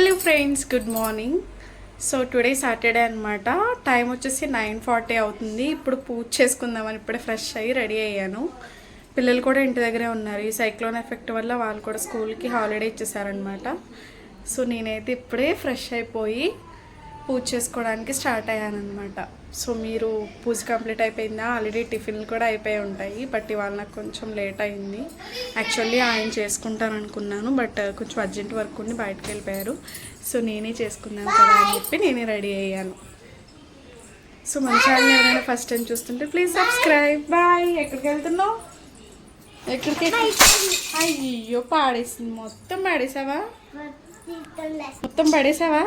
Hello friends good morning so today Saturday అనమాట time వచ్చేసి nine forty అవుతుంది. ఇప్పుడు పూజ చేసుకుందామని ఇప్పుడే ఫ్రెష్ అయ్యి రెడీ అయ్యాను. పిల్లలు కూడా ఇంటి దగ్గరే ఉన్నారు. ఈ సైక్లోన్ ఎఫెక్ట్ వల్ల వాళ్ళు కూడా స్కూల్కి హాలిడే ఇచ్చేసారనమాట సో నేనైతే ఇప్పుడే ఫ్రెష్ అయిపోయి పూజ చేసుకోవడానికి స్టార్ట్ అయ్యాను అనమాట సో మీరు పూజ కంప్లీట్ అయిపోయిందా? ఆల్రెడీ టిఫిన్లు కూడా అయిపోయి ఉంటాయి బట్ ఇవాళ నాకు కొంచెం లేట్ అయింది. యాక్చువల్లీ ఆయన చేసుకుంటాను అనుకున్నాను బట్ కొంచెం అర్జెంట్ వర్క్ ఉండి బయటకు వెళ్ళిపోయారు. సో నేనే చేసుకున్నాను కదా అని చెప్పి నేనే రెడీ అయ్యాను. సో మన ఛానల్ ఎవరైనా ఫస్ట్ టైం చూస్తుంటే ప్లీజ్ సబ్స్క్రైబ్ బాయ్ ఎక్కడికి వెళ్తున్నావు? ఎక్కడికి? అయ్యో పాడేసింది. మొత్తం పాడేసావా? మొత్తం పడేసావా?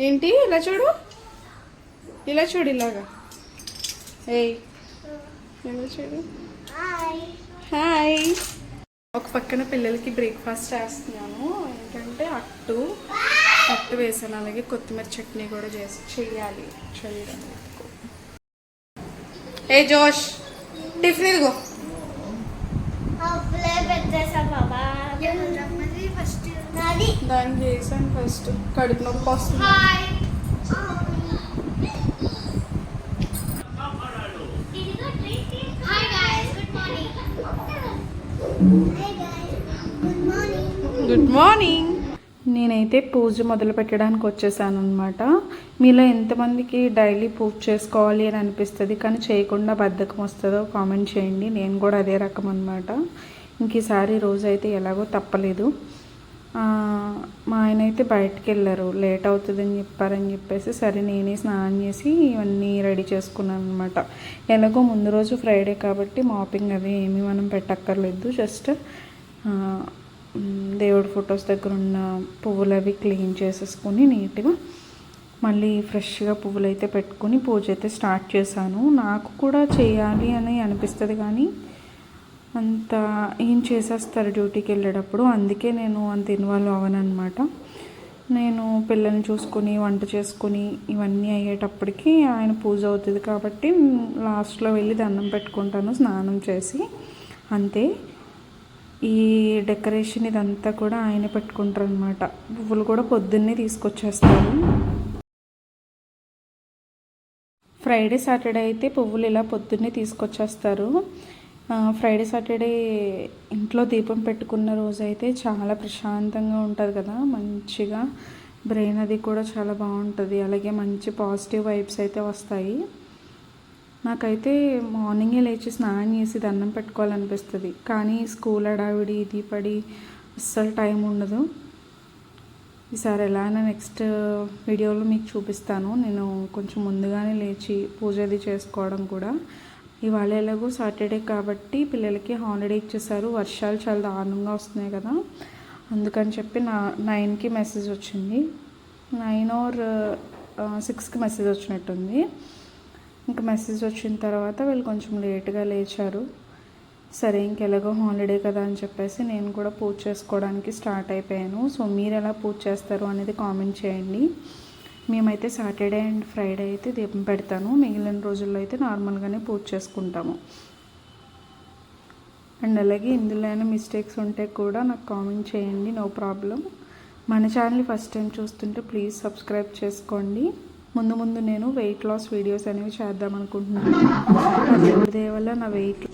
ఏంటి? ఇలా చూడు. ఇలా చూడు ఇలాగా. ఏయ్. ఇలా చూడు. హాయ్ ఒక పక్కన పిల్లలకి బ్రేక్ఫాస్ట్ చేస్తున్నాను. ఏంటంటే అట్టు అట్టు వేసాను. అలాగే కొత్తిమీర చట్నీ కూడా చేసి చెయ్యాలి చేయడం ఏ జోష్ టిఫిన్ ఇదిగో. దానికి చేసాను ఫస్ట్. కడుపు నొప్పి వస్తుంది. గుడ్ మార్నింగ్ నేనైతే పూజ మొదలు పెట్టడానికి వచ్చేసాను అనమాట మీలో ఎంతమందికి డైలీ పూజ చేసుకోవాలి అని అనిపిస్తుంది కానీ చేయకుండా బద్ధకం వస్తుందో కామెంట్ చేయండి. నేను కూడా అదే రకం అనమాట ఇంక ఈసారి రోజు అయితే ఎలాగో తప్పలేదు. మా ఆయన అయితే బయటకు వెళ్ళారు లేట్ అవుతుందని చెప్పారని చెప్పేసి సరే నేనే స్నానం చేసి ఇవన్నీ రెడీ చేసుకున్నాను అనమాట ఎలాగో ముందు రోజు ఫ్రైడే కాబట్టి మాపింగ్ అవి ఏమీ మనం పెట్టక్కర్లేదు. జస్ట్ దేవుడి ఫొటోస్ దగ్గర ఉన్న పువ్వులు అవి క్లీన్ చేసేసుకొని నీట్గా మళ్ళీ ఫ్రెష్గా పువ్వులు అయితే పెట్టుకొని పూజ అయితే స్టార్ట్ చేశాను. నాకు కూడా చేయాలి అని అనిపిస్తుంది కానీ అంత ఏం చేసేస్తారు డ్యూటీకి వెళ్ళేటప్పుడు? అందుకే నేను అంత ఇన్వాల్వ్ అవ్వనమాట నేను పిల్లల్ని చూసుకొని వంట చేసుకొని ఇవన్నీ అయ్యేటప్పటికి ఆయన పూజ అవుతుంది కాబట్టి లాస్ట్లో వెళ్ళి దండం పెట్టుకుంటాను స్నానం చేసి. అంతే. ఈ డెకరేషన్ ఇదంతా కూడా ఆయన పెట్టుకుంటారు అనమాట పువ్వులు కూడా పొద్దున్నే తీసుకొచ్చేస్తారు. ఫ్రైడే సాటర్డే అయితే పువ్వులు ఇలా పొద్దున్నే తీసుకొచ్చేస్తారు. ఫ్రైడే సాటర్డే ఇంట్లో దీపం పెట్టుకున్న రోజు అయితే చాలా ప్రశాంతంగా ఉంటుంది కదా. మంచిగా బ్రెయిన్ అది కూడా చాలా బాగుంటుంది. అలాగే మంచి పాజిటివ్ వైబ్స్ అయితే వస్తాయి. నాకైతే మార్నింగే లేచి స్నానం చేసి దండం పెట్టుకోవాలనిపిస్తుంది. కానీ స్కూల్ అడావిడి ఇది పడి అస్సలు టైం ఉండదు. ఈసారి ఎలా అయినా నెక్స్ట్ వీడియోలో మీకు చూపిస్తాను. నేను కొంచెం ముందుగానే లేచి పూజ అది చేసుకోవడం కూడా. ఇవాళ ఎలాగో సాటర్డే కాబట్టి పిల్లలకి హాలిడే ఇచ్చేసారు వర్షాలు చాలా దారుణంగా వస్తున్నాయి కదా. అందుకని చెప్పి నా నైన్కి మెసేజ్ వచ్చింది. నైన్ ఆర్ సిక్స్కి మెసేజ్ వచ్చినట్టుంది. ఇంకా మెసేజ్ వచ్చిన తర్వాత వీళ్ళు కొంచెం లేట్గా లేచారు. సరే ఇంకెలాగో హాలిడే కదా అని చెప్పేసి నేను కూడా పూజ చేసుకోవడానికి స్టార్ట్ అయిపోయాను. సో మీరు ఎలా పూజ చేస్తారు అనేది కామెంట్ చేయండి. మేమైతే సాటర్డే అండ్ ఫ్రైడే అయితే దీపం పెడతాను. మిగిలిన రోజుల్లో అయితే నార్మల్గానే పూజ చేసుకుంటాము. అండ్ అలాగే ఇందులో అయినా మిస్టేక్స్ ఉంటే కూడా నాకు కామెంట్ చేయండి. No problem. మన ఛానల్ ఫస్ట్ టైం చూస్తుంటే ప్లీజ్ సబ్స్క్రైబ్ చేసుకోండి. ముందు ముందు నేను వెయిట్ లాస్ వీడియోస్ అనేవి చేద్దాం అనుకుంటున్నాను. దేవుడి వల్ల నా వెయిట్